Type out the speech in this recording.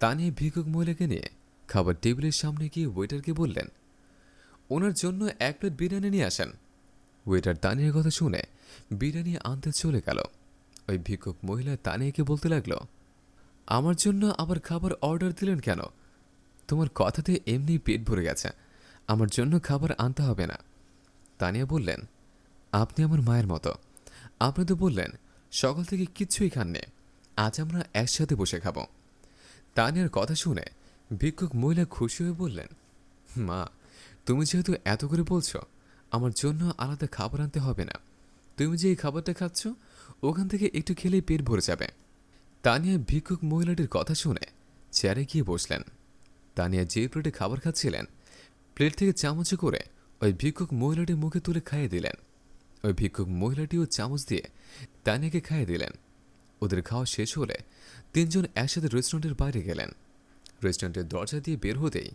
তানিয়া ভিক্ষুক মহিলাকে নিয়ে খাবার টেবিলের সামনে গিয়ে ওয়েটারকে বললেন, ওনার জন্য এক প্লেট বিরিয়ানি নিয়ে আসেন। ওয়েটার তানিয়ার কথা শুনে বিরিয়ানি আনতে চলে গেল। ওই ভিক্ষুক মহিলা তানিয়াকে বলতে লাগল, আমার জন্য আবার খাবার অর্ডার দিলেন কেন? তোমার কথাতে এমনি পেট ভরে গেছে। আমার জন্য খাবার আনতে হবে না। তানিয়া বললেন, আপনি আমার মায়ের মতো। আপনি তো বললেন, সকাল থেকে কিচ্ছুই খাননি। আজ আমরা একসাথে বসে খাব। তানিয়ার কথা শুনে ভিক্ষুক মহিলা খুশি হয়ে বললেন, মা, তুমি যেহেতু এত করে বলছো, আমার জন্য আলাদা খাবার আনতে হবে না। তুমি যে এই খাবারটা খাচ্ছ, ওখান থেকে একটু খেলেই পেট ভরে যাবে তানিয়া ভিক্ষুক মহিলাটির কথা শুনে চেয়ারে গিয়ে বসলেন। তানিয়া যে প্লেটে খাবার খাচ্ছিলেন, প্লেট থেকে চামচে করে ওই ভিক্ষুক মহিলাটির মুখে তুলে খাইয়ে দিলেন। ওই ভিক্ষুক মহিলাটিও চামচ দিয়ে তানিয়াকে খাইয়ে দিলেন। ওদের খাওয়া শেষ হলে তিনজন একসাথে রেস্টুরেন্টের বাইরে গেলেন। রেস্টুরেন্টের দরজা দিয়ে বের হতেই